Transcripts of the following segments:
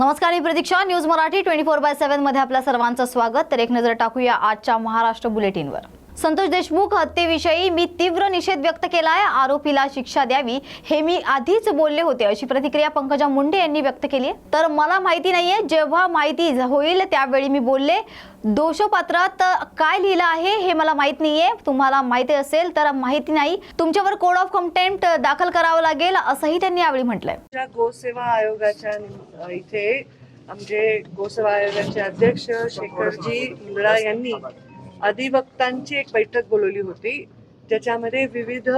नमस्कार मी Pratiksha news Marathi twenty four by सेव्हनमध्ये आपल्या सर्वांचं स्वागत. तर एक नजर टाकूया आजच्या महाराष्ट्र बुलेटिनवर. संतोष देशमुख हत्येविषयी मी तीव्र निषेध व्यक्त केला आहे आरोपीला शिक्षा द्यावी हे मी आधीच बोलले होते अशी प्रतिक्रिया पंकजा मुंडे यांनी व्यक्त केली आहे तर मला माहिती नाहीये जेव्हा माहिती होईल त्यावेळी मी बोलले. दोषपत्रात काय लिहिलं आहे हे मला माहीत नाहीये. तुम्हाला माहिती असेल तर माहिती नाही. तुमच्यावर कोड ऑफ कंटेंट दाखल करावं लागेल असंही त्यांनी यावेळी म्हटलंय. गोसेवा आयोगाच्या इथे आमचे गोसेवा आयोगाचे अध्यक्ष शेखरजी इंगळा यांनी अधिवक्तांची एक बैठक बोलवली होती ज्याच्यामध्ये विविध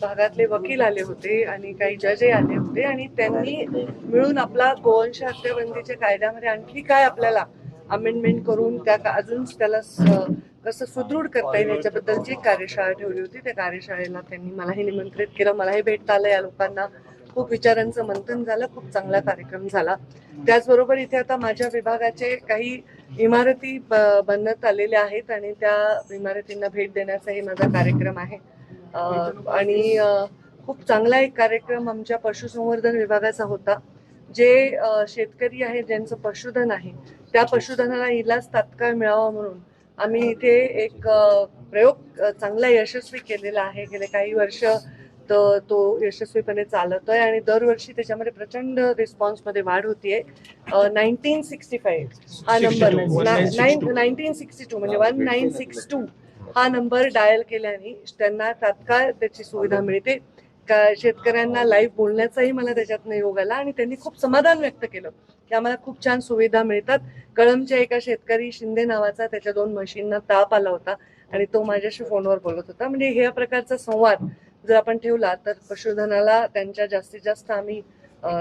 भागातले वकील आले होते आणि काही जजही आले होते आणि त्यांनी मिळून आपला गोवंश हत्याबंदीच्या कायद्यामध्ये आणखी काय आपल्याला अमेंडमेंट करून त्या अजून त्याला कसं सुदृढ करता येईल याच्याबद्दलची कार्यशाळा ठेवली होती. त्या कार्यशाळेला त्यांनी मलाही निमंत्रित केलं मलाही भेटता आलं या लोकांना. खूप विचारांचं मंथन झालं खूप चांगला कार्यक्रम झाला. त्याचबरोबर इथे आता माझ्या विभागाचे काही इमारती ब- आलेल्या आहेत आणि त्या इमारतींना भेट देण्याचाही माझा कार्यक्रम आहे. आणि खूप चांगला एक कार्यक्रम आमच्या पशुसंवर्धन विभागाचा होता जे शेतकरी आहे ज्यांचं पशुधन आहे त्या पशुधनाला इलाज तात्काळ मिळावा म्हणून आम्ही इथे एक प्रयोग चांगला यशस्वी केलेला आहे. गेले काही वर्ष तो यशस्वीपणे चालतोय आणि दरवर्षी त्याच्यामध्ये प्रचंड रिस्पॉन्समध्ये वाढ होतीये. नाईन्टीन सिक्स्टी फाईव्ह हा नंबर नाईन्टीन सिक्स्टी टू म्हणजे वन नाईन सिक्स टू हा नंबर डायल केल्याने त्यांना तात्काळ त्याची सुविधा मिळते. का शेतकऱ्यांना लाईव्ह बोलण्याचाही मला त्याच्यातनं योग आला आणि त्यांनी खूप समाधान व्यक्त केलं की आम्हाला खूप छान सुविधा मिळतात. कळमच्या एका शेतकरी शिंदे नावाचा त्याच्या दोन म्हशींना ताप आला होता आणि तो माझ्याशी फोनवर बोलत होता. म्हणजे ह्या प्रकारचा संवाद जर आपण ठेवला तर पशुधनाला त्यांच्या जास्तीत जास्त आम्ही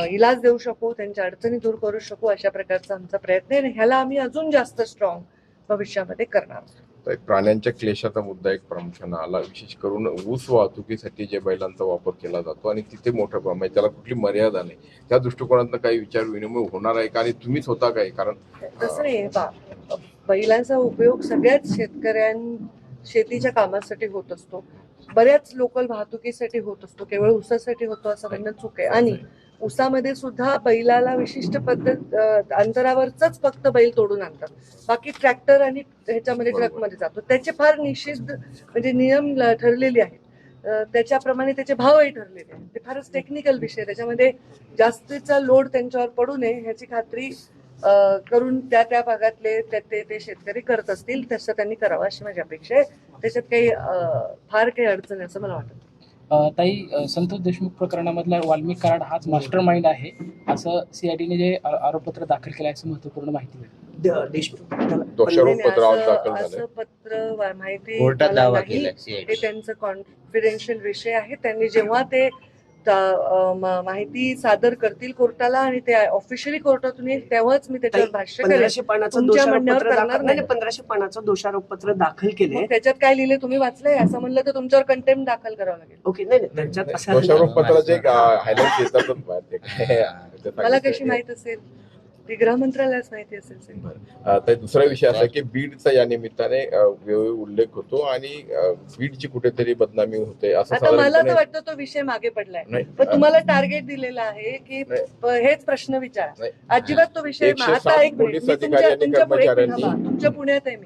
इलाज देऊ शकू त्यांच्या अडचणी दूर करू शकू अशा प्रकारचा आमचा प्रयत्न आहे ह्याला आम्ही अजून जास्त स्ट्रॉंग भविष्यामध्ये करणार आहोत. तर एक प्राण्यांच्या क्लेशाचा मुद्दा एक प्रामुख्यानं आला विशेष करून ऊस वाहतुकीसाठी जे बैलांचा वापर केला जातो आणि तिथे मोठं प्रमाण म्हणजे त्याला कुठली मर्यादा नाही. त्या दृष्टिकोनातनं काही विचार विनिमय होणार आहे का आणि तुम्हीच होता काय कारण तसं नाही बा बैलांचा उपयोग सगळ्याच शेतकऱ्यां शेतीच्या कामासाठी होत असतो. बऱ्याच लोकल वाहतुकीसाठी होत असतो केवळ ऊसासाठी होतो असं म्हणणं चूक आहे. आणि ऊसामध्ये सुद्धा बैलाला विशिष्ट पद्धत अंतरावरच फक्त बैल तोडून आणतात. बाकी ट्रॅक्टर आणि ह्याच्यामध्ये. ट्रकमध्ये जातो. त्याचे फार निषिद्ध म्हणजे नियम ठरलेले आहेत. त्याच्याप्रमाणे त्याचे भावही ठरलेले आहेत. ते फारच टेक्निकल विषय आहे. त्याच्यामध्ये जास्तीचा लोड त्यांच्यावर पडू नये ह्याची खात्री करून त्या त्या भागातले ते ते शेतकरी करत असतील तसं त्यांनी करावं अशी माझी अपेक्षा आहे. त्याच्यात काही फार काही अडचण आहे असं मला वाटत. ताई संतोष देशमुख प्रकरणामधला वाल्मिक कराड हाच मास्टर माइंड आहे. असं सीआयडीने जे आरोपपत्र दाखल केलं आहे असं महत्त्वपूर्ण माहिती मिळाली द- देशमुख. त्याला- दोषारोप नाही, पत्र आज असं- दाखल असं झालंय पत्र वा- माहिती कोर्टात मला दावा नाही. केला हे त्यांचं कॉन्फिडेन्शियल विषय आहे. त्यांनी जेव्हा ते माहिती सादर करतील कोर्टाला आणि ते ऑफिशियली कोर्टातून येईल तेव्हाच मी त्याच्यावर भाष्य करेन. पंधराशे पानाचं तुमच्या दोषारोप म्हणण्यावर पत्र करणार दाखल नाही. नाही. पंधराशे पानाचं दोषारोप पत्र दाखल केले. मग त्याच्यात काय लिहिले तुम्ही वाचलंय? असं म्हणलं तर तुमच्यावर कंटेम्प दाखल करावं लागेल. ओके नाही नाही त्यांच्यात असं दोषारोप पत्राचे हायलाईट येतातच बाहेर ते काय ते मला कशी. माहीत असेल? ती गृह मंत्रालयास माहिती असेल तर दुसरा विषय असा की बीडचा या निमित्ताने उल्लेख होतो आणि बीडची कुठेतरी बदनामी होते असं आता मला तर वाटतं तो विषय मागे पडलाय. पण तुम्हाला टार्गेट दिलेलं आहे की हेच प्रश्न विचारा. अजिबात तो विषय आता एक तुमच्या पुण्यात आहे मी.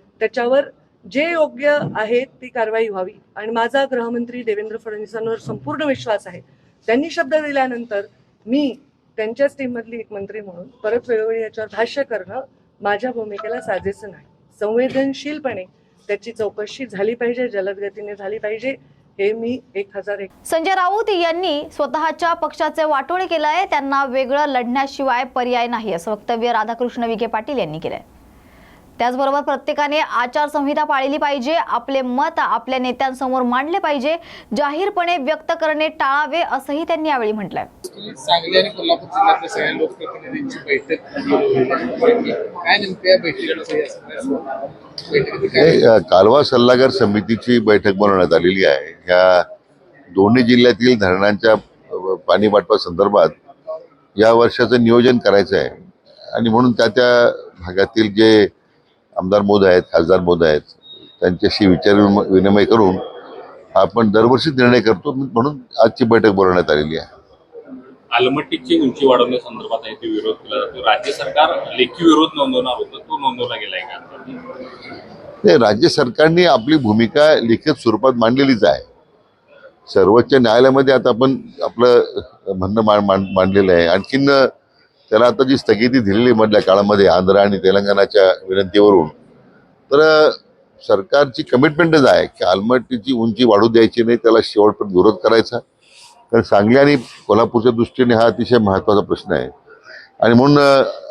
त्याच्यावर जे योग्य आहे ती कारवाई व्हावी. आणि माझा गृहमंत्री देवेंद्र फडणवीसांवर संपूर्ण विश्वास आहे. त्यांनी शब्द दिल्यानंतर मी त्यांच्याच टीममधली एक मंत्री म्हणून परत वेळोवेळी याच्यावर भाष्य करणं माझ्या भूमिकेला साजेसं नाही. संवेदनशीलपणे त्याची चौकशी झाली पाहिजे जलद गतीने झाली पाहिजे हे मी एक हजार एक संजय राऊत यांनी स्वतःच्या पक्षाचे वाटोळे केलं आहे त्यांना वेगळं लढण्याशिवाय पर्याय नाही असं वक्तव्य राधाकृष्ण विखे पाटील यांनी केलंय. त्याचबरोबर प्रत्येकाने आचारसंहिता पाळली पाहिजे आपले मत आपल्या नेत्यांसमोर मांडले पाहिजे जाहीरपणे व्यक्त करणे टाळावे असंही त्यांनी यावेळी म्हटलंय. सांगली आणि कोल्हापूर जिल्ह्यातल्या सगळ्या लोकप्रतिनिधींची बैठक कालवा सल्लागार समितीची बैठक बनवण्यात आलेली आहे. ह्या दोन्ही जिल्ह्यातील धरणांच्या पाणी वाटपा संदर्भात या वर्षाचं नियोजन करायचं आहे. आणि म्हणून त्या त्या भागातील जे आमदार मोद आहेत खासदार मोद आहेत त्यांच्याशी विचार विनिमय करून आपण दरवर्षी निर्णय करतो म्हणून आजची बैठक बोलवण्यात आलेली आहे. आलमट्टीची उंची वाढवण्यासंदर्भात आहे ते विरोध केला जातो. राज्य सरकार लेखी विरोध नोंदवणार होतं तो नोंदवला गेलाय का? नाही राज्य सरकारने आपली भूमिका लिखित स्वरूपात मांडलेलीच आहे. सर्वोच्च न्यायालयामध्ये आता आपण आपलं म्हणणं मांड- मांड- मांडलेलं आहे. आणखीन त्याला आता जी स्थगिती दिलेली मधल्या काळामध्ये आंध्र आणि तेलंगणाच्या विनंतीवरून तर सरकारची कमिटमेंटच आहे की आलमट्टीची उंची वाढू द्यायची नाही त्याला शेवटपर्यंत विरोध करायचा. कारण सांगली आणि कोल्हापूरच्या दृष्टीने हा अतिशय महत्त्वाचा प्रश्न आहे. आणि म्हणून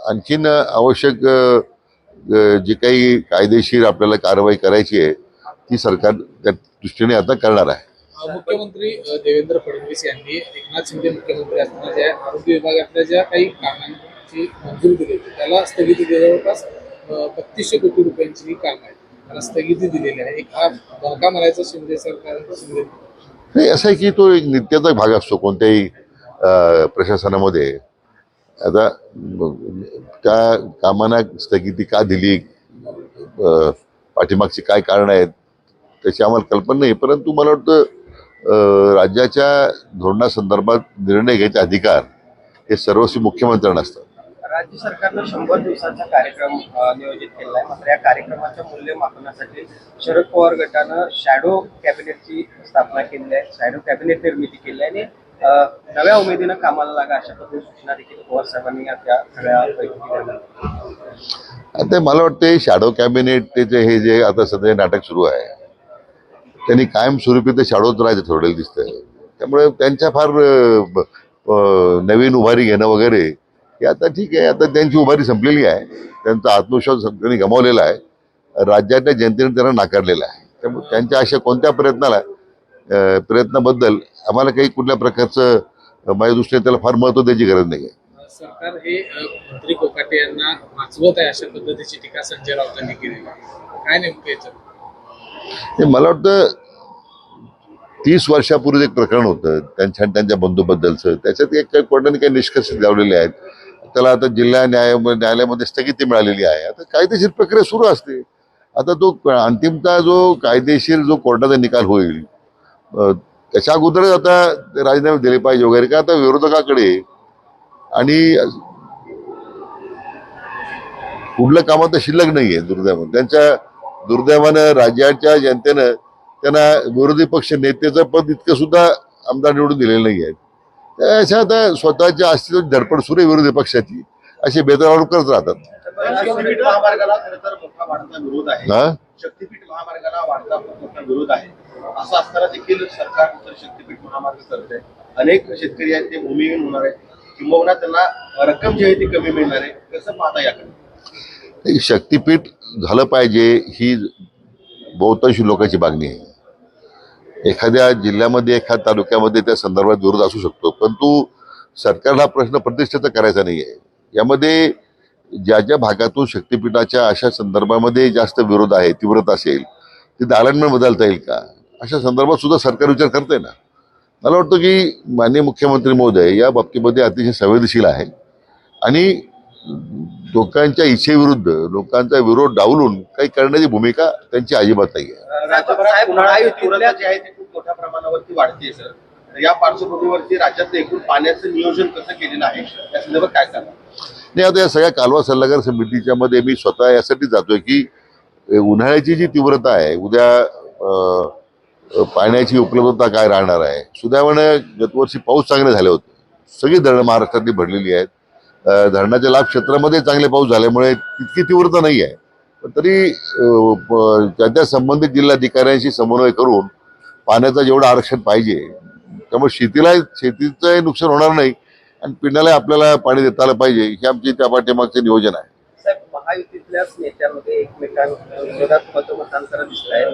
आणखीन आवश्यक जे जी काही कायदेशीर आपल्याला कारवाई करायची आहे ती सरकार त्या दृष्टीने आता करणार आहे. मुख्यमंत्री देवेंद्र फडणवीस यांनी एकनाथ शिंदे मुख्यमंत्री असताना ज्या आरोग्य विभागातल्या ज्या काही कामांची मंजुरी दिली होती त्याला स्थगिती जवळपास बत्तीसशे कोटी रुपयांची ही काम आहेत. त्याला स्थगिती दिलेली आहे. एक हा धोका म्हणायचा शिंदे सरकार शिंदे नाही असं आहे की तो एक नित्याचा भाग असतो कोणत्याही प्रशासनामध्ये. आता त्या कामांना स्थगिती का दिली? पाठीमागची काय कारण आहेत? त्याची आम्हाला कल्पना नाही परंतु मला वाटतं राज्याच्या धोरणासंदर्भात निर्णय घ्यायचे अधिकार हे सर्वस्वी मुख्यमंत्र्यांना असतात. राज्य सरकारनं शंभर दिवसाचा कार्यक्रम नियोजित आहे मात्र या कार्यक्रमाच्या मूल्यमापनासाठी शरद पवार गटानं शॅडो कॅबिनेटची स्थापना केलेली आहे. शॅडो कॅबिनेट निर्मिती केली आहे. आणि नव्या उमेदीनं कामाला लागा अशा पद्धतीची सूचना देखील पवार साहेबांनी या त्या सगळ्या बैठकीत आता मला वाटते शॅडो कॅबिनेटचे हे जे आता सध्या नाटक सुरू आहे त्यांनी कायमस्वरूपी ते शॅडोच राहायचं ठरवलेलं दिसतंय. त्यामुळे त्यांच्या फार नवीन उभारी घेणं वगैरे हे आता ठीक आहे. आता त्यांची उभारी संपलेली आहे. त्यांचा आत्मविश्वास त्यांनी गमावलेला आहे. राज्यातल्या जनतेने त्यांना नाकारलेला आहे. त्यामुळे त्यांच्या अशा कोणत्या प्रयत्नाला प्रयत्नाबद्दल आम्हाला काही कुठल्या प्रकारचं माझ्या दृष्टीने त्याला फार महत्त्व द्यायची गरज नाही आहे. सरकार हे मंत्री कोकाटे यांना वाचवत आहे अशा पद्धतीची टीका संजय राऊतांनी केली काय नेमकं याच्यात? ते मला वाटतं तीस वर्षापूर्वी एक प्रकरण होतं. त्यांच्या आणि त्यांच्या बंधूबद्दलचं. त्याच्यात एक काही कोर्टाने काही निष्कर्ष लावलेले आहेत. त्याला आता जिल्हा न्याय न्यायालयामध्ये स्थगिती मिळालेली आहे. आता कायदेशीर प्रक्रिया सुरू असते. आता तो अंतिमता जो कायदेशीर जो कोर्टाचा निकाल होईल त्याच्या अगोदरच आता ते राजीनामे दिले पाहिजे वगैरे. का आता विरोधकाकडे आणि कुठलं कामात शिल्लक नाही आहे दुर्दैवानं. त्यांच्या दुर्दैवानं राज्याच्या जनतेनं त्यांना विरोधी पक्ष नेतेचं पद इतकं सुद्धा आमदार निवडून दिलेलं नाही आहे अशा आता स्वतःच्या अस्तित्वाची धडपड सुरू आहे विरोधी पक्षाची. असे बेतराव करत राहतात. शक्तीपीठ महामार्गाला खरं तर मोठा वाढता विरोध आहे. शक्तीपीठ महामार्गाला वाढता खूप मोठा विरोध आहे. असं असताना देखील सरकार तर शक्तीपीठ महामार्ग करत आहे अनेक शेतकरी आहेत ते भूमिहीन होणार किंबहुना त्यांना रक्कम जी आहे ती कमी मिळणार आहे. कसं पाहता याकडे? शक्तीपीठ झालं पाहिजे ही बहुतांशी लोकांची मागणी आहे. एखाद्या जिल्ह्यामध्ये एखाद्या तालुक्यामध्ये त्या संदर्भात विरोध असू शकतो परंतु सरकारला हा प्रश्न प्रतिष्ठेचा करायचा नाही आहे यामध्ये ज्या ज्या भागातून शक्तीपीठाच्या अशा संदर्भामध्ये जास्त विरोध आहे तीव्रता असेल तिथे अलाइनमेंट बदलता येईल का? अशा संदर्भात सुद्धा सरकार विचार करते ना. मला वाटतं की माननीय मुख्यमंत्री महोदय या बाबतीमध्ये अतिशय संवेदनशील आहे. आणि लोकांच्या इच्छेविरुद्ध लोकांचा विरोध डावलून काही करण्याची भूमिका त्यांची अजिबात नाही आहे राज्यभरात उन्हाळा तीव्रता जी आहे ती खूप मोठ्या प्रमाणावरती वाढते सर तर या पार्श्वभूमीवरती राज्यातलं एकूण पाण्याचं नियोजन कसं केलेलं आहे? या संदर्भात काय सांगा नाही आता या सगळ्या कालवा सल्लागार समितीच्या मध्ये मी स्वतः यासाठी जातोय की उन्हाळ्याची जी तीव्रता आहे उद्या पाण्याची उपलब्धता काय राहणार आहे? सुदैवानं गतवर्षी पाऊस चांगले झाले होते. सगळी धरणं महाराष्ट्रातली भरलेली आहेत. धरणाच्या लाभ क्षेत्रामध्ये चांगले पाऊस झाल्यामुळे तितकी तीव्रता नाही आहे. पण तरी त्या त्या संबंधित जिल्हाधिकाऱ्यांशी समन्वय करून पाण्याचं जेवढं आरक्षण पाहिजे त्यामुळे शेतीला शेतीचंही नुकसान होणार नाही आणि पिण्याला आपल्याला पाणी देता आलं पाहिजे हे आमची त्या पाठीमागचे नियोजन आहे. महायुतीतल्याच नेत्यामध्ये एकमेकांविरोधात मतमतांतर दिसत आहे.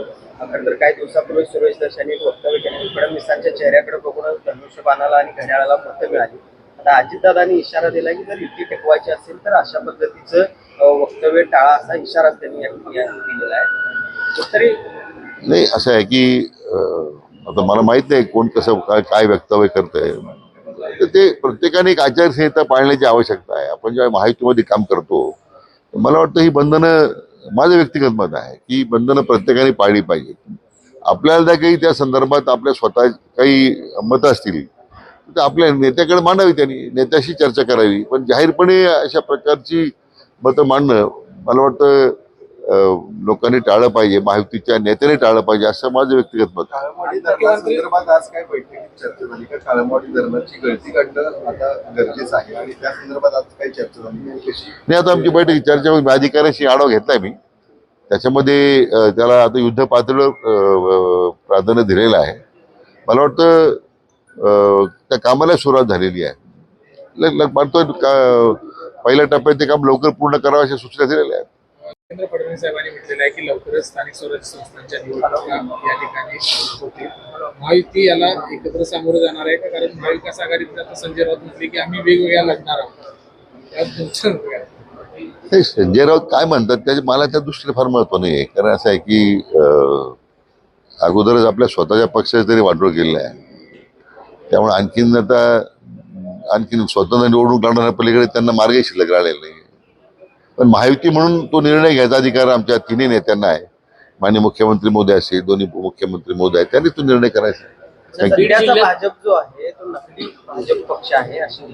खरं तर काही दिवसापूर्वी सुरेश दशांनी एक वक्तव्य केले. फडणवीसांच्या चेहऱ्याकडे बघूनच धनुष्यबाणाला आणि घड्याळाला मतं मिळाली. आता अजितदादांनी इशारा दिला की जर युती टिकवायची असेल तर अशा पद्धतीचं वक्तव्य टाळा असा इशारा त्यांनी या ठिकाणी दिलेला आहे. तरी नाही असं आहे की आता मला माहीत नाही कोण कसं काय काय वक्तव्य करतंय. तर ते प्रत्येकाने एक आचारसंहिता पाळण्याची आवश्यकता आहे. आपण जेव्हा माहितीमध्ये काम करतो मला वाटतं ही बंधनं माझं व्यक्तिगत मत आहे की बंधनं प्रत्येकाने पाळली पाहिजेत. आपल्याला काही त्या संदर्भात आपल्या स्वतः काही मतं असतील आपल्या नेत्याकडे मांडावी त्यांनी नेत्याशी चर्चा करावी. पण जाहीरपणे अशा प्रकारची मतं मांडणं मला वाटतं लोकांनी टाळलं पाहिजे महायुतीच्या नेत्याने टाळलं पाहिजे असं माझं व्यक्तिगत मत नाही? आता आमची बैठक चर्चा होईल. अधिकाऱ्याशी आढावा घेतलाय मी. त्याच्यामध्ये त्याला आता युद्ध पातळीवर प्राधान्य दिलेलं आहे. मला वाटतं त्या कामाला सुरुवात झालेली आहे. मानतोय का- पहिल्या टप्प्यात ते काम लवकर पूर्ण करावं अशा सूचना दिलेल्या आहेत. देवेंद्र फडणवीस साहेबांनी म्हटलेलं आहे की लवकरच स्थानिक स्वराज्य संस्थांच्या निवडणुका या ठिकाणी होतील. महायुती याला एकत्र सामोरं जाणार आहे का? कारण महाविकास आघाडीत आता संजय राऊत म्हटले की आम्ही वेगवेगळ्या लढणार आहोत. त्यात तुमचं काय? नाही संजय राऊत काय म्हणतात त्याचे मला त्या दृष्टीने फार महत्त्व नाही आहे. कारण असं आहे की अगोदरच आपल्या स्वतःच्या पक्षाचं तरी वाटोळ केलेलं आहे. त्यामुळे आणखीन आता आणखीन स्वतंत्र निवडणूक लढवण्या पलीकडे त्यांना मार्गही शिल्लक राहिलेला नाही पण महायुती म्हणून तो निर्णय घ्यायचा अधिकार आमच्या तिन्ही नेत्यांना आहे. माननीय मुख्यमंत्री मोदी असतील दोन्ही उपमुख्यमंत्री मोदी आहेत त्यांनी तो निर्णय करायचा. भाजप जो आहे तो नकली भाजप पक्ष आहे अशी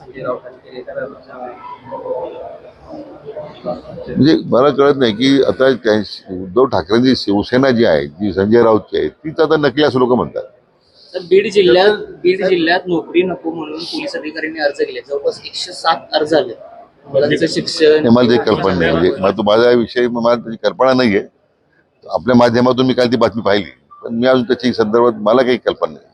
संजय म्हणजे मला कळत नाही की आता त्या- उद्धव ठाकरेंची शिवसेना जी आहे जी संजय राऊतची आहे तीच आता नकली असं लोक म्हणतात. तर बीड जिल्ह्यात बीड जिल्ह्यात नोकरी नको म्हणून पोलीस अधिकाऱ्यांनी अर्ज केले. जवळपास एकशे सात अर्ज आले. मुलांचं शिक्षण हे मला त्याची कल्पना नाही म्हणजे मला तो माझा विषय मला त्याची कल्पना नाही आहे आपल्या माध्यमातून मी काल ती बातमी पाहिली. पण मी अजून त्याची संदर्भात मला काही कल्पना नाही.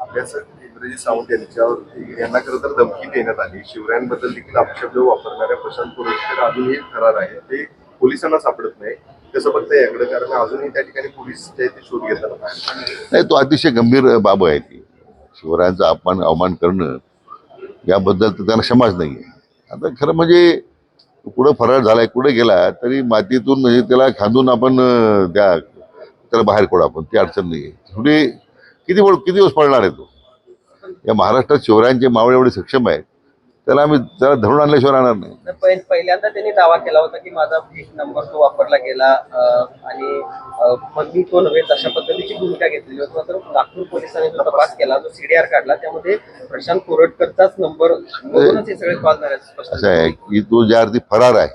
अभ्यासक इंद्रजी सावंत यांच्यावर यांना खरं तर धमकी देण्यात आली. शिवरायांबद्दल देखील अपशब्द वापरणाऱ्या प्रशांत पुरस्कार अजूनही फरार आहे. ते पोलिसांना सापडत नाही. कसं बघता याकडे कारण अजूनही त्या ठिकाणी पोलीस जे ते शोध घेतात. नाही तो अतिशय गंभीर बाब आहे ती. शिवरायांचा अपमान अवमान करणं याबद्दल तर त्यांना क्षमाच नाही आहे आता खरं म्हणजे कुठं फरार झालाय कुठे गेला तरी मातीतून म्हणजे त्याला खांदून आपण त्या त्याला बाहेर कोडा आपण ती अडचण नाही आहे पुढे किती किती दिवस पडणार आहे तो? या महाराष्ट्रात शिवरायांचे मावळे एवढे सक्षम आहेत त्याला आम्ही त्याला धरून आणल्याशिवाय राहणार नाही. पहि- पहिल्यांदा त्यांनी दावा केला होता की माझा एक नंबर तो वापरला गेला अं, आणि अं, मग मी तो नव्हे अशा पद्धतीची भूमिका घेतलेली होती. मात्र नागपूर पोलिसांनी जो तपास केला जो सीडीआर काढला त्यामध्ये प्रशांत कोरटकरचाच नंबर हे सगळे कॉल स्पष्ट असं आहे की तो ज्या अर्थी फरार आहे.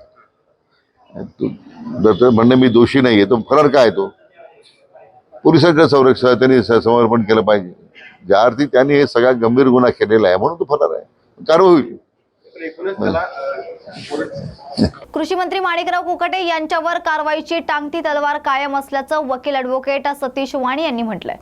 तो जर तो म्हणणं मी दोषी नाही आहे तो फरार काय आहे तो? पोलिसांचं संरक्षण त्यांनी स- समर्पण केलं पाहिजे. ज्या अर्थी त्यांनी हे सगळा गंभीर गुन्हा केलेला आहे म्हणून तो फरार आहे. कारवाई होईल. कृषी मंत्री माणिकराव कुकटे यांच्यावर कारवाईची टांगती तलवार कायम असल्याचं वकील ॲडव्होकेट सतीश वाणी यांनी म्हटलंय.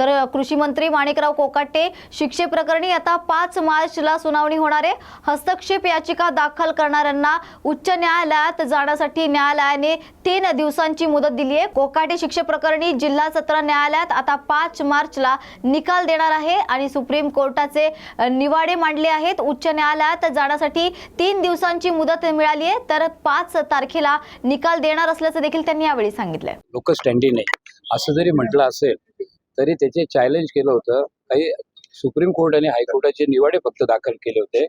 तर कृषी मंत्री माणिकराव कोकाटे शिक्षेप्रकरणी आता पाच मार्चला सुनावणी होणार आहे. हस्तक्षेप याचिका दाखल करणाऱ्यांना उच्च न्यायालयात जाण्यासाठी न्यायालयाने तीन दिवसांची मुदत दिली आहे. कोकाटे शिक्षेप्रकरणी जिल्हा सत्र न्यायालयात आता पाच मार्चला निकाल देणार आहे आणि सुप्रीम कोर्टाचे निवाडे मांडले आहेत. उच्च न्यायालयात जाण्यासाठी तीन दिवसांची मुदत मिळाली आहे. तर पाच तारखेला निकाल देणार असल्याचं देखील त्यांनी यावेळी सांगितलंय. लोक स्टँडिंग नाही असं जरी म्हटलं असेल तरी त्याचे चॅलेंज केलं होतं. काही सुप्रीम कोर्ट आणि हायकोर्टाचे निवाडे फक्त दाखल केले होते.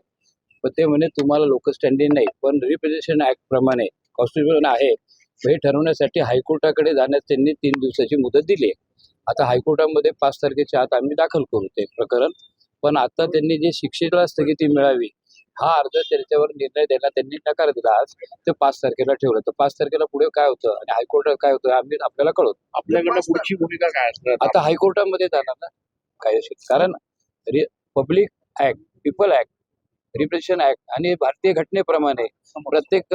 पण ते म्हणे तुम्हाला लोक स्टँडिंग नाही पण रिप्रेझेंटेशन ऍक्ट प्रमाणे कॉन्स्टिट्युशन आहे. हे ठरवण्यासाठी हायकोर्टाकडे जाण्यास त्यांनी तीन दिवसाची मुदत दिली आहे. आता हायकोर्टामध्ये पाच तारखेच्या आत आम्ही दाखल करू ते प्रकरण. पण आता त्यांनी जे शिक्षेला स्थगिती मिळावी हा अर्ज त्याच्यावर निर्णय द्यायला त्यांनी नकार दिला. आज ते पाच तारखेला ठेवलं. तर पाच तारखेला पुढे काय होतं आणि हायकोर्टात काय होतं आम्ही आपल्याला कळवतो. आपल्याकडनं पुढची भूमिका काय असणार? आता हायकोर्टामध्ये जाणार ना? कायदेशीर कारण public act people act repression act आणि भारतीय घटनेप्रमाणे प्रत्येक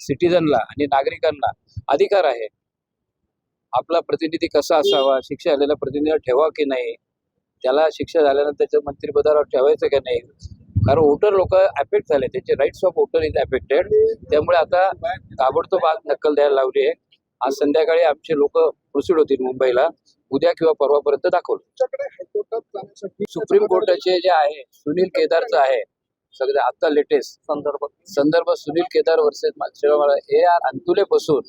सिटीजनला आणि नागरिकांना अधिकार आहे. आपला प्रतिनिधी कसा असावा शिक्षा झालेला प्रतिनिधी ठेवा की नाही? त्याला शिक्षा झाल्यानंतर त्याच्या मंत्रिपदावर ठेवायचं की नाही? कारण वोटर लोक अफेक्ट झाले त्यांचे rights of voter is affected त्यामुळे आता ताबडतोब आज नक्कल द्यायला लावली आहे. आज संध्याकाळी आमचे लोक प्रोसीड होतील मुंबईला. उद्या किंवा परवापर्यंत दाखवलं. सुप्रीम कोर्टाचे जे आहे सुनील केदारचं आहे सगळं आता लेटेस्ट संदर्भ. संदर्भ सुनील केदार वर्सेस हे अंतुलेपासून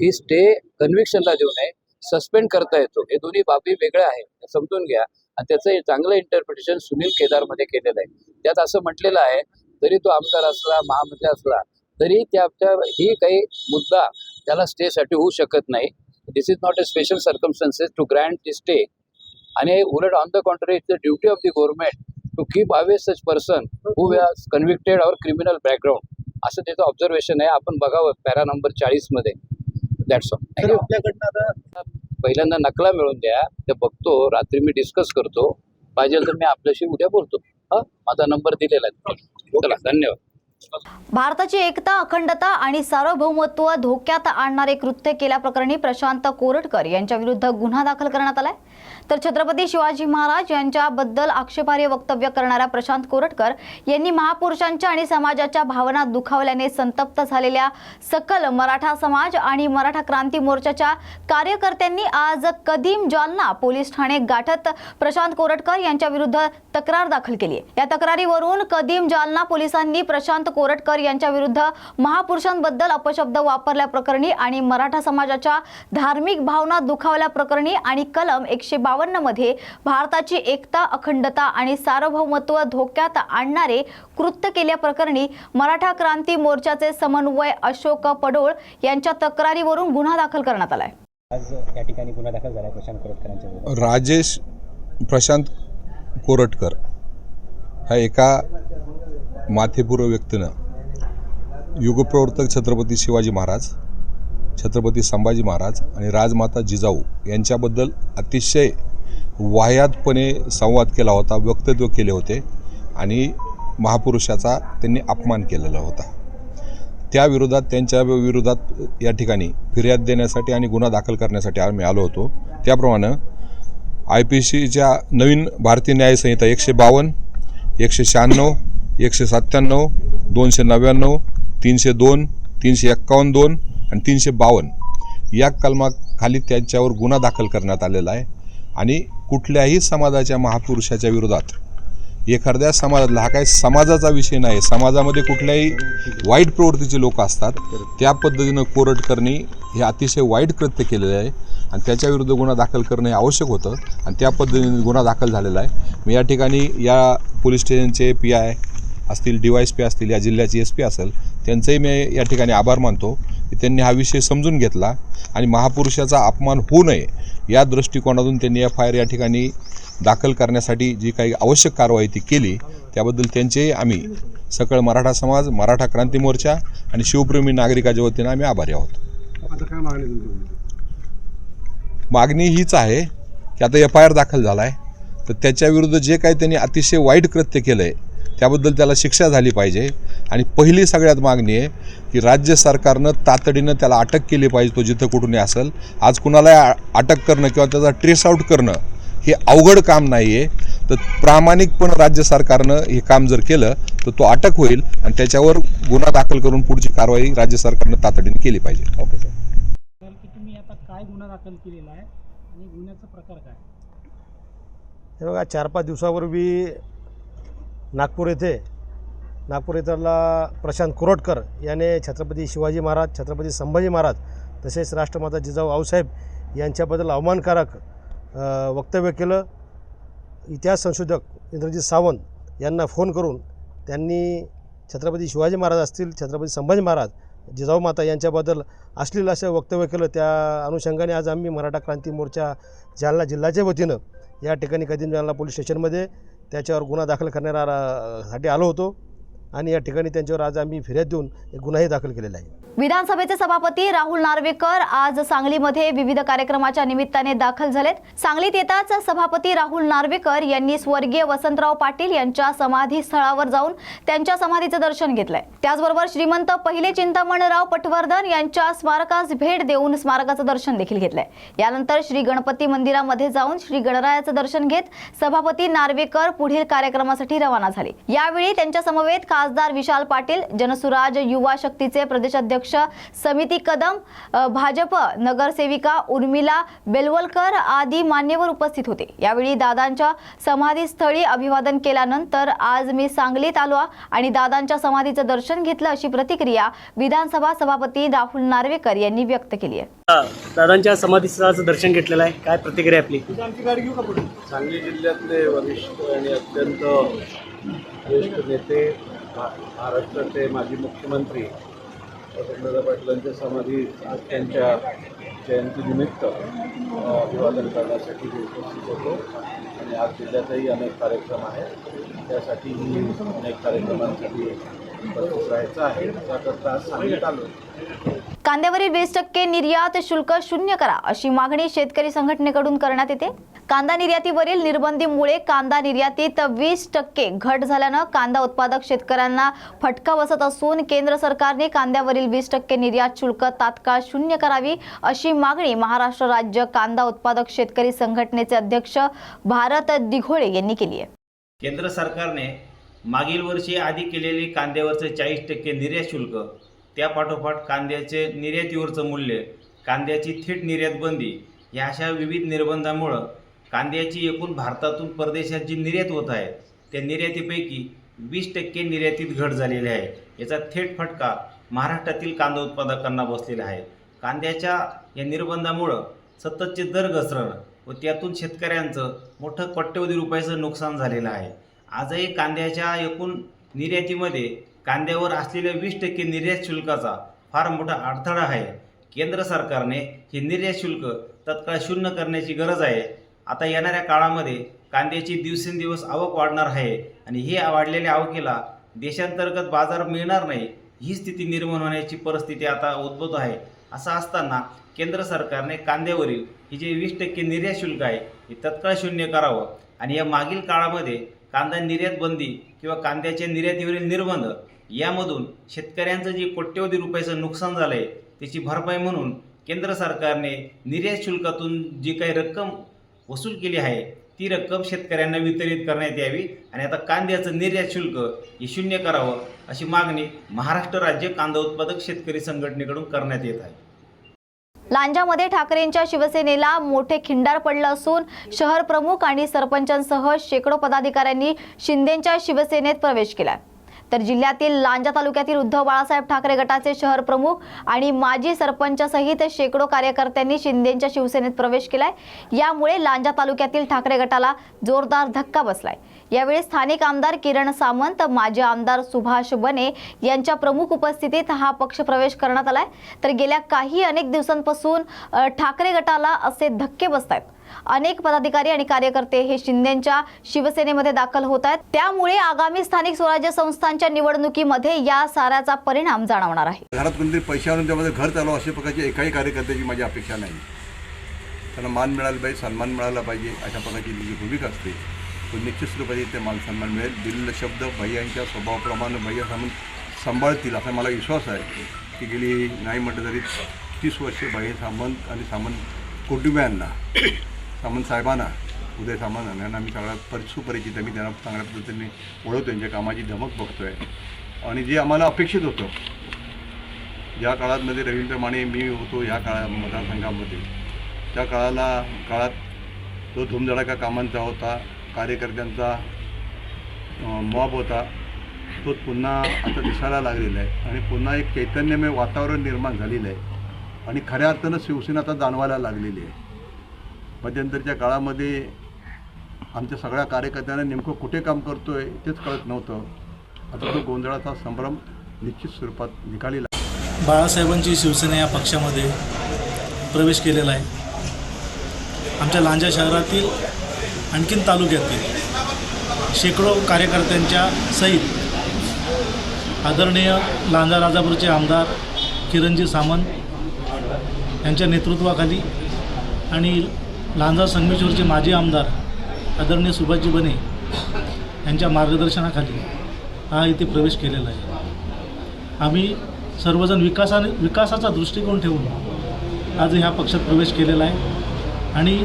की स्टे कन्व्हिक्शनला देऊ नये सस्पेंड करता येतो. हे दोन्ही बाबी वेगळ्या आहेत. हे समजून घ्या. आणि त्याचं हे चांगलं इंटरप्रिटेशन सुनील केदारमध्ये केलेलं आहे. त्यात असं म्हटलेलं आहे जरी तो आमदार असला महामंत्री असला तरी त्या ही काही मुद्दा त्याला स्टेसाठी होऊ शकत नाही. This is not a special circumstances to grant the stay आणि उलट on the contrary it's the duty of the government to keep away such person who has convicted or criminal background असं त्याचं ऑब्झर्वेशन आहे. आपण बघावं para number चाळीसमध्ये that's all पहिल्यांदा नकला मिळून द्या. ते बघतो. रात्री मी डिस्कस करतो. पाहिजे तर मी आपल्याशी उद्या बोलतो. माझा नंबर दिलेला आहे. चला धन्यवाद. भारताची एकता अखंडता आणि सार्वभौमत्व धोक्यात आणणारे कृत्य केल्याप्रकरणी प्रशांत कोरटकर यांच्या विरुद्ध गुन्हा दाखल करण्यात आलाय. तर छत्रपती शिवाजी महाराज यांच्याबद्दल आक्षेपार्ह वक्तव्य करणाऱ्या प्रशांत कोरटकर यांनी महापुरुषांच्या आणि समाजाच्या भावना दुखावल्याने संतप्त झालेल्या सकल मराठा समाज आणि मराठा क्रांती मोर्चाच्या कार्यकर्त्यांनी आज कदीम जालना पोलीस ठाणे गाठत प्रशांत कोरटकर यांच्या विरुद्ध तक्रार दाखल केली आहे. या तक्रारीवरून कदीम जालना पोलिसांनी प्रशांत कोरटकर यांच्या विरुद्ध महापुरुषांबद्दल अपशब्द वापरल्याप्रकरणी आणि मराठा समाजाच्या धार्मिक भावना दुखावल्याप्रकरणी आणि कलम एकशे बावन्न मध्ये भारताची एकता अखंडता आणि सार्वभौमत्व धोक्यात आणणारे कृत्य केल्याप्रकरणी मराठा क्रांती मोर्चाचे समन्वय अशोक पडोळ यांच्या तक्रारीवरून गुन्हा दाखल करण्यात आलाय. आज या ठिकाणी गुन्हा दाखल झाला प्रशांत कोरटकरांच्या विरोधात. राजेश प्रशांत कोरटकर ह्या एका माथेपूर्व व्यक्तीनं युगप्रवर्तक छत्रपती शिवाजी महाराज छत्रपती संभाजी महाराज आणि राजमाता जिजाऊ यांच्याबद्दल अतिशय वाह्यातपणे संवाद केला होता वक्तव्य केले होते आणि महापुरुषाचा त्यांनी अपमान केलेला होता. त्या विरोधात त्यांच्या विरोधात या ठिकाणी फिर्याद देण्यासाठी आणि गुन्हा दाखल करण्यासाठी आम्ही आलो होतो. त्याप्रमाणे आय पी सीच्या नवीन भारतीय न्यायसंहिता एकशे बावन्न एकशे शहाण्णव एकशे सत्त्याण्णव दोनशे नव्याण्णव तीनशे दोन तीनशे एक्कावन्न दोन आणि तीनशे बावन्न या कलमाखाली त्यांच्यावर गुन्हा दाखल करण्यात आलेला आहे. आणि कुठल्याही समाजाच्या महापुरुषाच्या विरोधात. एखाद्या समाजातला हा काही समाजाचा विषय नाही समाजामध्ये कुठल्याही वाईट प्रवृत्तीचे लोक असतात त्या पद्धतीनं कोरट करणे हे अतिशय वाईट कृत्य केलेलं आहे आणि त्याच्याविरुद्ध गुन्हा दाखल करणं हे आवश्यक होतं आणि त्या पद्धतीने गुन्हा दाखल झालेला आहे. मी या ठिकाणी या पोलीस स्टेशनचे पी आय असतील डी वाय एस पी असतील या जिल्ह्याची एस पी असेल त्यांचंही मी या ठिकाणी आभार मानतो की त्यांनी हा विषय समजून घेतला आणि महापुरुषाचा अपमान होऊ नये या दृष्टिकोनातून त्यांनी एफ आय आर या ठिकाणी दाखल करण्यासाठी जी काही आवश्यक कारवाई ती केली त्याबद्दल त्यांचेही आम्ही सकळ मराठा समाज मराठा क्रांती मोर्चा आणि शिवप्रेमी नागरिकाच्या वतीनं आम्ही आभारी आहोत. मागणी हीच आहे की आता एफ आय आर दाखल झाला आहे तर त्याच्याविरुद्ध जे काही त्यांनी अतिशय वाईट कृत्य केलं आहे त्याबद्दल त्याला शिक्षा झाली पाहिजे. आणि पहिली सगळ्यात मागणी आहे की राज्य सरकारनं तातडीनं त्याला अटक केली पाहिजे तो जिथं कुठूनही असेल. आज कुणाला अटक करणं किंवा त्याचा ट्रेस आऊट करणं हे अवघड काम नाही आहे तर प्रामाणिकपणे राज्य सरकारनं हे काम जर केलं तर तो अटक होईल आणि त्याच्यावर गुन्हा दाखल करून पुढची कारवाई राज्य सरकारनं तातडीने केली पाहिजे. Okay sir. की तुम्ही आता काय गुन्हा दाखल केलेला आहे आणि गुन्ह्याचा प्रकार काय हे बघा चार पाच दिवसापूर्वी नागपूर येथे नागपूर येथला प्रशांत कुरोटकर याने छत्रपती शिवाजी महाराज छत्रपती संभाजी महाराज तसेच राष्ट्रमाता जिजाऊ आऊसाहेब यांच्याबद्दल अवमानकारक वक्तव्य केलं. इतिहास संशोधक इंद्रजित सावंत यांना फोन करून त्यांनी छत्रपती शिवाजी महाराज असतील छत्रपती संभाजी महाराज जिजाऊ माता यांच्याबद्दल अश्लील असं वक्तव्य केलं. त्या अनुषंगाने आज आम्ही मराठा क्रांती मोर्चा जालना जिल्ह्याच्या वतीनं या ठिकाणी कदीम जालना पोलीस स्टेशनमध्ये त्याच्यावर गुन्हा दाखल करण्यासाठी आलो होतो. आणि या ठिकाणी त्यांच्यावर आज आम्ही फिर्याद देऊन गुन्हाही दाखल केलेला आहे. विधानसभेचे सभापती राहुल नार्वेकर आज सांगलीमध्ये विविध कार्यक्रमाच्या निमित्ताने दाखल झालेत. सांगलीत येताच सभापती राहुल नार्वेकर यांनी स्वर्गीय वसंतराव पाटील यांच्या समाधी स्थळावर जाऊन त्यांच्या समाधीचं दर्शन घेतलंय. त्याचबरोबर श्रीमंत पहिले चिंतामणराव पटवर्धन यांच्या स्मारकास भेट देऊन स्मारकाचं दर्शन देखील घेतलंय. यानंतर श्री गणपती मंदिरामध्ये जाऊन श्री गणरायाचं दर्शन घेत सभापती नार्वेकर पुढील कार्यक्रमासाठी रवाना झाले. यावेळी त्यांच्या समवेत खासदार विशाल पाटील जनसुराज युवा शक्तीचे प्रदेशाध्यक्ष समिती कदम भाजप नगरसेविका उर्मिला बेलवलकर आदी मान्यवर उपस्थित होते. यावेळी दादांच्या समाधीस्थळी अभिवादन केल्यानंतर आज मी सांगलीत आलो आणि दादांच्या समाधीचं दर्शन घेतलं अशी प्रतिक्रिया विधानसभा सभापती राहुल नार्वेकर यांनी व्यक्त केली आहे. दादांच्या समाधीस्थळाचं दर्शन घेतलेलं आहे. काय प्रतिक्रिया आपली? सांगली जिल्ह्यातले वरिष्ठ आणि अत्यंत ज्येष्ठ नेते महाराष्ट्राचे माजी मुख्यमंत्री वसंतदादा पाटलांच्या समाधी आज त्यांच्या जयंतीनिमित्त अभिवादन करण्यासाठी मी उपस्थित होतो. आणि आज जिल्ह्यातही अनेक कार्यक्रम आहेत. त्यासाठीही अनेक कार्यक्रमांसाठी आहे. त्याकरता आलो कांद्यावरील वीस टक्के निर्यात शुल्क शून्य करा अशी मागणी शेतकरी संघटनेकडून करण्यात येते. कांदा निर्यातीवरील निर्बंधीमुळे कांदा निर्यातीत वीस टक्के घट झाल्यानं कांदा उत्पादक शेतकऱ्यांना फटका बसत असून केंद्र सरकारने कांद्यावरील वीस टक्के निर्यात शुल्क तात्काळ शून्य करावी अशी मागणी महाराष्ट्र राज्य कांदा उत्पादक शेतकरी संघटनेचे अध्यक्ष भारत दिघोळे यांनी केली आहे. केंद्र सरकारने मागील वर्षी आधी केलेले कांद्यावरचे चाळीस टक्के निर्यात शुल्क त्यापाठोपाठ कांद्याचे निर्यातीवरचं मूल्य कांद्याची थेट निर्यात बंदी या अशा विविध निर्बंधामुळं कांद्याची एकूण भारतातून परदेशात जी निर्यात होत आहे त्या निर्यातीपैकी वीस टक्के निर्यातीत घट झालेली आहे. याचा थेट फटका महाराष्ट्रातील कांदा उत्पादकांना बसलेला आहे. कांद्याच्या या निर्बंधामुळं सततचे दर घसरणं व त्यातून शेतकऱ्यांचं मोठं कोट्यवधी रुपयाचं नुकसान झालेलं आहे. आजही कांद्याच्या एकूण निर्यातीमध्ये कांद्यावर असलेल्या वीस टक्के निर्यात शुल्काचा फार मोठा अडथळा आहे. केंद्र सरकारने हे निर्यात शुल्क तत्काळ शून्य करण्याची गरज आहे. आता येणाऱ्या काळामध्ये कांद्याची दिवसेंदिवस आवक वाढणार आहे आणि हे वाढलेल्या आवकीला देशांतर्गत बाजार मिळणार नाही ही स्थिती निर्माण होण्याची परिस्थिती आता उद्भवत आहे. असं असताना केंद्र सरकारने कांद्यावरील ही जे वीस टक्के निर्यात शुल्क आहे हे तत्काळ शून्य करावं आणि या मागील काळामध्ये कांदा निर्यात बंदी किंवा कांद्याच्या निर्यातीवरील निर्बंध यामधून शेतकऱ्यांचं जे कोट्यवधी रुपयाचं नुकसान झालं आहे त्याची भरपाई म्हणून केंद्र सरकारने निर्यात शुल्कातून जी काही रक्कम वसूल केली आहे ती रक्कम शेतकऱ्यांना वितरित करण्यात यावी आणि आता कांद्याचं निर्यात शुल्क हे शून्य करावं अशी मागणी महाराष्ट्र राज्य कांदा उत्पादक शेतकरी संघटनेकडून करण्यात येत आहे. लांजामध्ये ठाकरेंच्या शिवसेनेला मोठे खिंडार पडलं असून शहर प्रमुख आणि सरपंचांसह शेकडो पदाधिकाऱ्यांनी शिंदेच्या शिवसेनेत प्रवेश केला तर जिल्ह्यातील लांजा तालुक्यातील उद्धव बाळासाहेब ठाकरे गटाचे शहर प्रमुख आणि माजी सरपंचासहित शेकडो कार्यकर्त्यांनी शिंदेच्या शिवसेनेत प्रवेश केलाय. यामुळे लांजा तालुक्यातील ठाकरे गटाला जोरदार धक्का बसलाय. यावेळी स्थानिक आमदार किरण सामंत माजी आमदार सुभाष बने यांच्या प्रमुख उपस्थितीत हा पक्ष प्रवेश करण्यात आलाय. तर गेल्या काही अनेक दिवसांपासून ठाकरे गटाला असे धक्के बसत आहेत अनेक पदाधिकारी आणि कार्यकर्ते हे शिंदेच्या शिवसेनेमध्ये दाखल होत आहेत. त्यामुळे आगामी स्थानिक स्वराज्य संस्थांच्या निवडणुकीमध्ये या साऱ्याचा परिणाम जाणवणार आहे. घरात कोणतरी पैसे आणून त्यामध्ये घर चालू अशा प्रकारची एकाही कार्यकर्त्याची माझी अपेक्षा नाही. त्यांना मान मिळाला पाहिजे सन्मान मिळाला पाहिजे अशा प्रकारची जी भूमिका असते. तो निश्चित रूपाने ते मान सन्मान मिळेल. दिलेला शब्द भैयांच्या स्वभावाप्रमाणे भैया सामंत सांभाळतील असा मला विश्वास आहे की गेली नाही म्हटलं तरी तीस वर्षे भैया सामंत आणि सामंत कुटुंबियांना सामंत साहेबांना उदय सामंत यांना मी सगळ्या पर सुपरिचित आहे. मी त्यांना चांगल्या पद्धतीने ओळखतो त्यांच्या कामाची धमक बघतो आहे आणि जे आम्हाला अपेक्षित होतं ज्या काळामध्ये रवींद्र माने मी होतो ह्या काळा मतदारसंघामध्ये. त्या काळाला काळात तो धुमधडाका कामांचा होता कार्यकर्त्यांचा मॉब होता तो पुन्हा आता दिसायला लागलेला आहे. आणि पुन्हा एक चैतन्यमय वातावरण निर्माण झालेलं आहे. आणि खऱ्या अर्थानं शिवसेना आता जाणवायला लागलेली आहे. मध्यंतरच्या काळामध्ये आमच्या सगळ्या कार्यकर्त्यांना नेमकं कुठे काम करतो आहे तेच कळत नव्हतं. आता तो गोंधळाचा संभ्रम निश्चित स्वरूपात निकाली बाळासाहेबांची शिवसेना या पक्षामध्ये प्रवेश केलेला आहे. आमच्या लांजा शहरातील आणखीन तालुक्यातील शेकडो कार्यकर्त्यांच्या सहित आदरणीय लांजा राजापूरचे आमदार किरणजी सामंत यांच्या नेतृत्वाखाली आणि लांजा संगमेश्वरचे माजी आमदार आदरणीय सुभाषजी बने यांच्या मार्गदर्शनाखाली हा इथे प्रवेश केलेला आहे. आम्ही सर्वजण विकासाने विकासाचा दृष्टिकोन ठेवून आज ह्या पक्षात प्रवेश केलेला आहे. आणि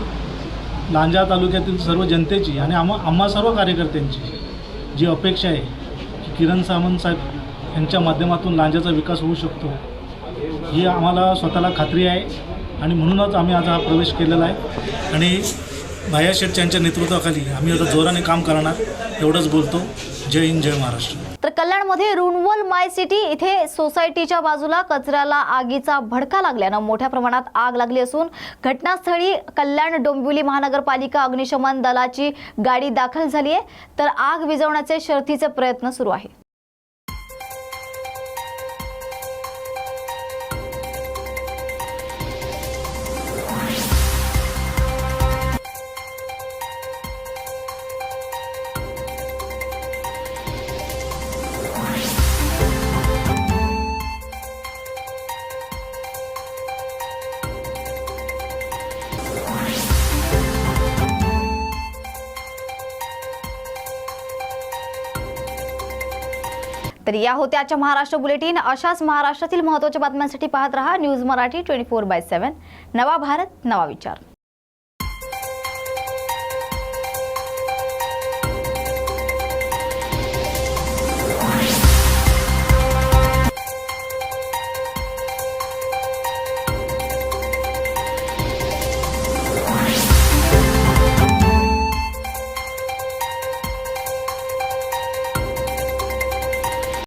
लांजा तालुक्यातील सर्व जनतेची आणि आम्हा आम्हा सर्व कार्यकर्त्यांची जी अपेक्षा आहे की किरण सामंत साहेब यांच्या माध्यमातून लांजाचा विकास होऊ शकतो ही आम्हाला स्वतःला खात्री आहे. आणि म्हणूनच आम्ही आज हा प्रवेश केलेला आहे. आणि भाया शेठ यांच्या नेतृत्वाखाली आम्ही आता जोराने काम करणार एवढंच बोलतो. जय हिंद जय महाराष्ट्र. तर कल्याणमध्ये रुणवल माय सिटी इथे सोसायटीच्या बाजूला कचऱ्याला आगीचा भडका लागल्यानं मोठ्या प्रमाणात आग लागली असून घटनास्थळी कल्याण डोंबिवली महानगरपालिका अग्निशमन दलाची गाडी दाखल झाली आहे. तर आग विझवण्याचे शर्थीचे प्रयत्न सुरू आहे तर या होत्या आजच्या महाराष्ट्र बुलेटिन. अशाच महाराष्ट्रातील महत्त्वाच्या बातम्यांसाठी पाहत रहा news Marathi twenty four by seven. नवा भारत नवा विचार.